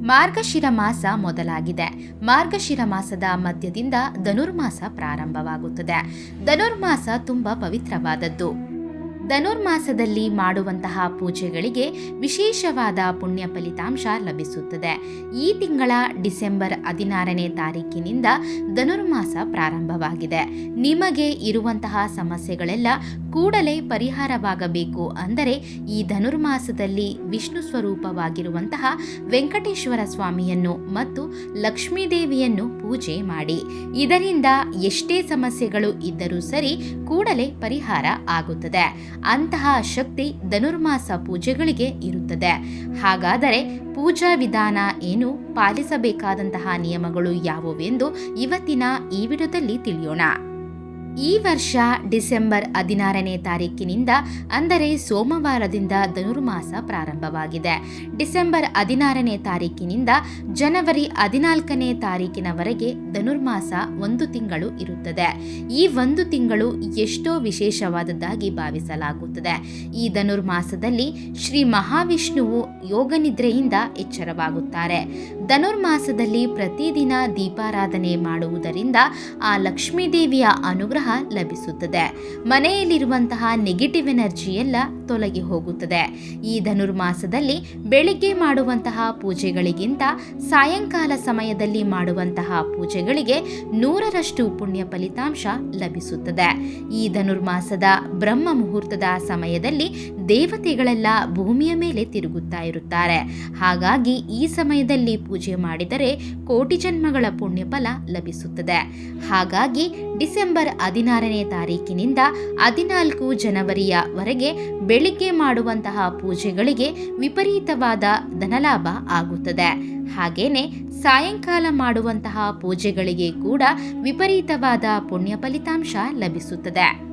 ಮಾರ್ಗಶಿರ ಮಾಸ ಮೊದಲಾಗಿದೆ. ಮಾರ್ಗಶಿರ ಮಾಸದ ಮಧ್ಯದಿಂದ ಧನುರ್ಮಾಸ ಪ್ರಾರಂಭವಾಗುತ್ತದೆ. ಧನುರ್ಮಾಸ ತುಂಬಾ ಪವಿತ್ರವಾದದ್ದು. ಧನುರ್ಮಾಸದಲ್ಲಿ ಮಾಡುವಂತಹ ಪೂಜೆಗಳಿಗೆ ವಿಶೇಷವಾದ ಪುಣ್ಯ ಫಲಿತಾಂಶ ಲಭಿಸುತ್ತದೆ. ಈ ತಿಂಗಳ ಡಿಸೆಂಬರ್ ಹದಿನಾರನೇ ತಾರೀಕಿನಿಂದ ಧನುರ್ಮಾಸ ಪ್ರಾರಂಭವಾಗಿದೆ. ನಿಮಗೆ ಇರುವಂತಹ ಸಮಸ್ಯೆಗಳೆಲ್ಲ ಕೂಡಲೇ ಪರಿಹಾರವಾಗಬೇಕು ಅಂದರೆ ಈ ಧನುರ್ಮಾಸದಲ್ಲಿ ವಿಷ್ಣು ಸ್ವರೂಪವಾಗಿರುವಂತಹ ವೆಂಕಟೇಶ್ವರ ಸ್ವಾಮಿಯನ್ನು ಮತ್ತು ಲಕ್ಷ್ಮೀದೇವಿಯನ್ನು ಪೂಜೆ ಮಾಡಿ. ಇದರಿಂದ ಎಷ್ಟೇ ಸಮಸ್ಯೆಗಳು ಇದ್ದರೂ ಸರಿ ಕೂಡಲೇ ಪರಿಹಾರ ಆಗುತ್ತದೆ. ಅಂತಹ ಶಕ್ತಿ ಧನುರ್ಮಾಸ ಪೂಜೆಗಳಿಗೆ ಇರುತ್ತದೆ. ಹಾಗಾದರೆ ಪೂಜಾ ವಿಧಾನ ಏನು? ಪಾಲಿಸಬೇಕಾದಂತಹ ನಿಯಮಗಳು ಯಾವುವೆಂದು ಇವತ್ತಿನ ಈ ವಿಡಿಯೋದಲ್ಲಿ ತಿಳಿಯೋಣ. ಈ ವರ್ಷ ಡಿಸೆಂಬರ್ ಹದಿನಾರನೇ ತಾರೀಕಿನಿಂದ, ಅಂದರೆ ಸೋಮವಾರದಿಂದ ಧನುರ್ಮಾಸ ಪ್ರಾರಂಭವಾಗಿದೆ. ಡಿಸೆಂಬರ್ ಹದಿನಾರನೇ ತಾರೀಕಿನಿಂದ ಜನವರಿ ಹದಿನಾಲ್ಕನೇ ತಾರೀಕಿನವರೆಗೆ ಧನುರ್ಮಾಸ ಒಂದು ತಿಂಗಳು ಇರುತ್ತದೆ. ಈ ಒಂದು ತಿಂಗಳು ಎಷ್ಟೋ ವಿಶೇಷವಾದದ್ದಾಗಿ ಭಾವಿಸಲಾಗುತ್ತದೆ. ಈ ಧನುರ್ಮಾಸದಲ್ಲಿ ಶ್ರೀ ಮಹಾವಿಷ್ಣುವು ಯೋಗನಿದ್ರೆಯಿಂದ ಎಚ್ಚರವಾಗುತ್ತಾರೆ. ಧನುರ್ಮಾಸದಲ್ಲಿ ಪ್ರತಿದಿನ ದೀಪಾರಾಧನೆ ಮಾಡುವುದರಿಂದ ಆ ಲಕ್ಷ್ಮೀದೇವಿಯ ಅನುಗ್ರಹ ಲಭಿಸುತ್ತದೆ. ಮನೆಯಲ್ಲಿರುವಂತಹ ನೆಗೆಟಿವ್ ಎನರ್ಜಿ ಎಲ್ಲ ತೊಲಗಿ ಹೋಗುತ್ತದೆ. ಈ ಧನುರ್ಮಾಸದಲ್ಲಿ ಬೆಳಿಗ್ಗೆ ಮಾಡುವಂತಹ ಪೂಜೆಗಳಿಗಿಂತ ಸಾಯಂಕಾಲ ಸಮಯದಲ್ಲಿ ಮಾಡುವಂತಹ ಪೂಜೆಗಳಿಗೆ ನೂರರಷ್ಟು ಪುಣ್ಯ ಫಲಿತಾಂಶ ಲಭಿಸುತ್ತದೆ. ಈ ಧನುರ್ಮಾಸದ ಬ್ರಹ್ಮ ಮುಹೂರ್ತದ ಸಮಯದಲ್ಲಿ ದೇವತೆಗಳೆಲ್ಲ ಭೂಮಿಯ ಮೇಲೆ ತಿರುಗುತ್ತಾ ಇರುತ್ತಾರೆ. ಹಾಗಾಗಿ ಈ ಸಮಯದಲ್ಲಿ ಪೂಜೆ ಮಾಡಿದರೆ ಕೋಟಿ ಜನ್ಮಗಳ ಪುಣ್ಯ ಫಲ ಲಭಿಸುತ್ತದೆ. ಹಾಗಾಗಿ ಡಿಸೆಂಬರ್ ಹದಿನಾರನೇ ತಾರೀಕಿನಿಂದ ಹದಿನಾಲ್ಕು ಜನವರಿಯವರೆಗೆ ಬೆಳಿಗ್ಗೆ ಮಾಡುವಂತಹ ಪೂಜೆಗಳಿಗೆ ವಿಪರೀತವಾದ ಧನಲಾಭ ಆಗುತ್ತದೆ. ಹಾಗೇನೆ ಸಾಯಂಕಾಲ ಮಾಡುವಂತಹ ಪೂಜೆಗಳಿಗೆ ಕೂಡ ವಿಪರೀತವಾದ ಪುಣ್ಯ ಫಲಿತಾಂಶ ಲಭಿಸುತ್ತದೆ.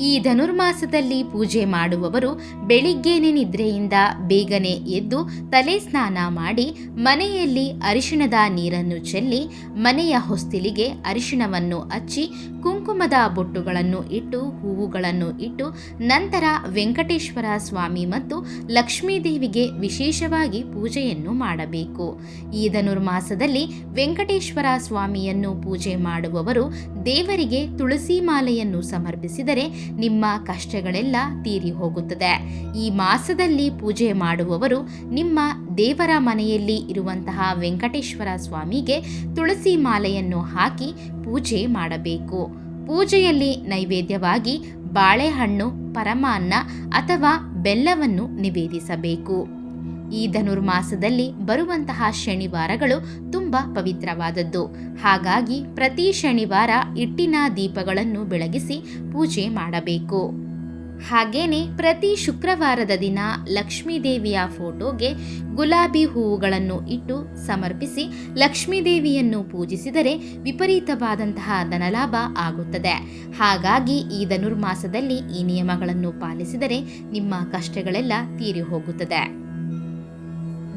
ಈ ಧನುರ್ಮಾಸದಲ್ಲಿ ಪೂಜೆ ಮಾಡುವವರು ಬೆಳಿಗ್ಗೆನೆ ನಿದ್ರೆಯಿಂದ ಬೇಗನೆ ಎದ್ದು ತಲೆ ಸ್ನಾನ ಮಾಡಿ ಮನೆಯಲ್ಲಿ ಅರಿಶಿಣದ ನೀರನ್ನು ಚೆಲ್ಲಿ ಮನೆಯ ಹೊಸ್ತಿಲಿಗೆ ಅರಿಶಿಣವನ್ನು ಹಚ್ಚಿ ಕುಂಕುಮದ ಬೊಟ್ಟುಗಳನ್ನು ಇಟ್ಟು ಹೂವುಗಳನ್ನು ಇಟ್ಟು ನಂತರ ವೆಂಕಟೇಶ್ವರ ಸ್ವಾಮಿ ಮತ್ತು ಲಕ್ಷ್ಮೀದೇವಿಗೆ ವಿಶೇಷವಾಗಿ ಪೂಜೆಯನ್ನು ಮಾಡಬೇಕು. ಈ ಧನುರ್ಮಾಸದಲ್ಲಿ ವೆಂಕಟೇಶ್ವರ ಸ್ವಾಮಿಯನ್ನು ಪೂಜೆ ಮಾಡುವವರು ದೇವರಿಗೆ ತುಳಸಿ ಮಾಲೆಯನ್ನು ಸಮರ್ಪಿಸಿದರೆ ನಿಮ್ಮ ಕಷ್ಟಗಳೆಲ್ಲ ತೀರಿ ಹೋಗುತ್ತದೆ. ಈ ಮಾಸದಲ್ಲಿ ಪೂಜೆ ಮಾಡುವವರು ನಿಮ್ಮ ದೇವರ ಮನೆಯಲ್ಲಿ ಇರುವಂತಹ ವೆಂಕಟೇಶ್ವರ ಸ್ವಾಮಿಗೆ ತುಳಸಿ ಮಾಲೆಯನ್ನು ಹಾಕಿ ಪೂಜೆ ಮಾಡಬೇಕು. ಪೂಜೆಯಲ್ಲಿ ನೈವೇದ್ಯವಾಗಿ ಬಾಳೆಹಣ್ಣು, ಪರಮಾನ್ನ ಅಥವಾ ಬೆಲ್ಲವನ್ನು ನಿವೇದಿಸಬೇಕು. ಈ ಧನುರ್ಮಾಸದಲ್ಲಿ ಬರುವಂತಹ ಶನಿವಾರಗಳು ತುಂಬ ಪವಿತ್ರವಾದದ್ದು. ಹಾಗಾಗಿ ಪ್ರತಿ ಶನಿವಾರ ಇಟ್ಟಿನ ದೀಪಗಳನ್ನು ಬೆಳಗಿಸಿ ಪೂಜೆ ಮಾಡಬೇಕು. ಹಾಗೇನೆ ಪ್ರತಿ ಶುಕ್ರವಾರದ ದಿನ ಲಕ್ಷ್ಮೀದೇವಿಯ ಫೋಟೋಗೆ ಗುಲಾಬಿ ಹೂವುಗಳನ್ನು ಇಟ್ಟು ಸಮರ್ಪಿಸಿ ಲಕ್ಷ್ಮೀದೇವಿಯನ್ನು ಪೂಜಿಸಿದರೆ ವಿಪರೀತವಾದಂತಹ ಧನಲಾಭ ಆಗುತ್ತದೆ. ಹಾಗಾಗಿ ಈ ಧನುರ್ಮಾಸದಲ್ಲಿ ಈ ನಿಯಮಗಳನ್ನು ಪಾಲಿಸಿದರೆ ನಿಮ್ಮ ಕಷ್ಟಗಳೆಲ್ಲ ತೀರಿ ಹೋಗುತ್ತದೆ.